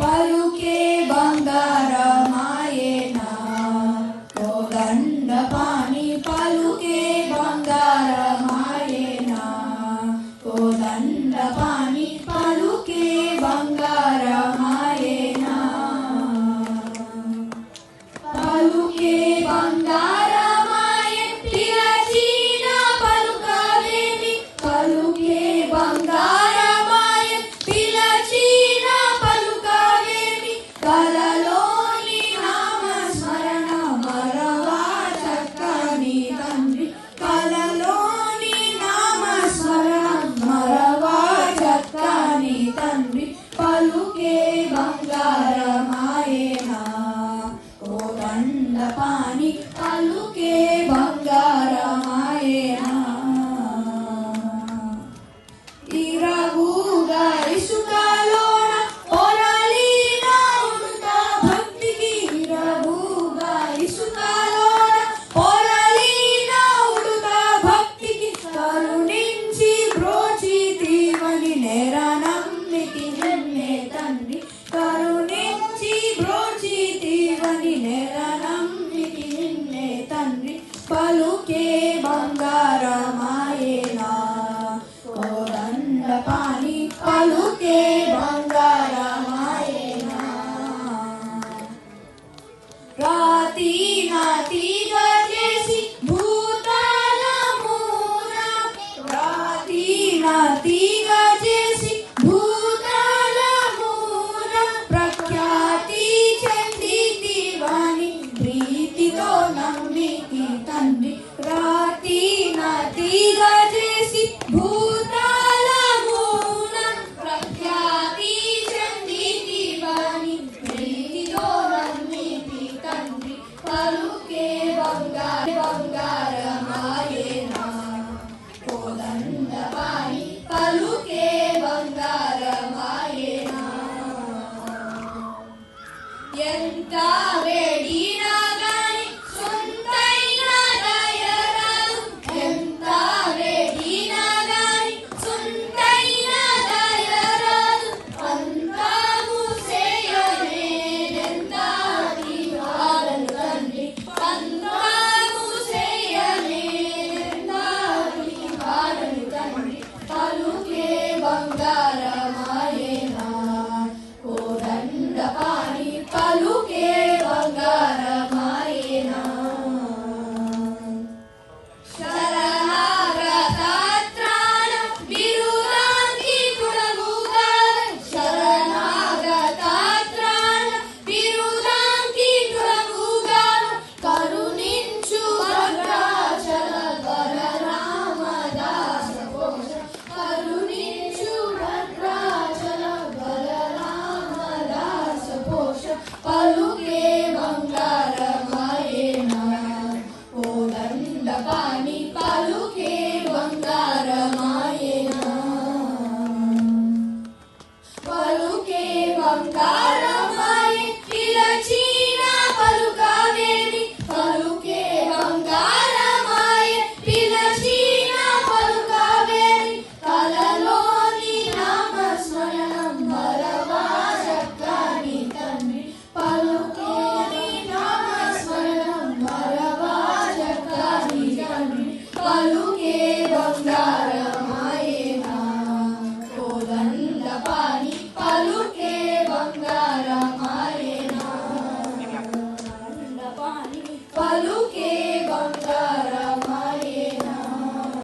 पलुके बंगारा తాలుకే బంగారమాయనా రాతి నాతి చేసి భూతాల మూల రాతి నాతి చేసి భూతాల మూల ప్రఖ్యాతి చెందితి వాణి ప్రీతితో నమ్మితి తండ్రి రాతి నాతిగా ಬರುಕೆ ಬಂಗಾರ ಬಂಗಾರ பலுகே வந்தார்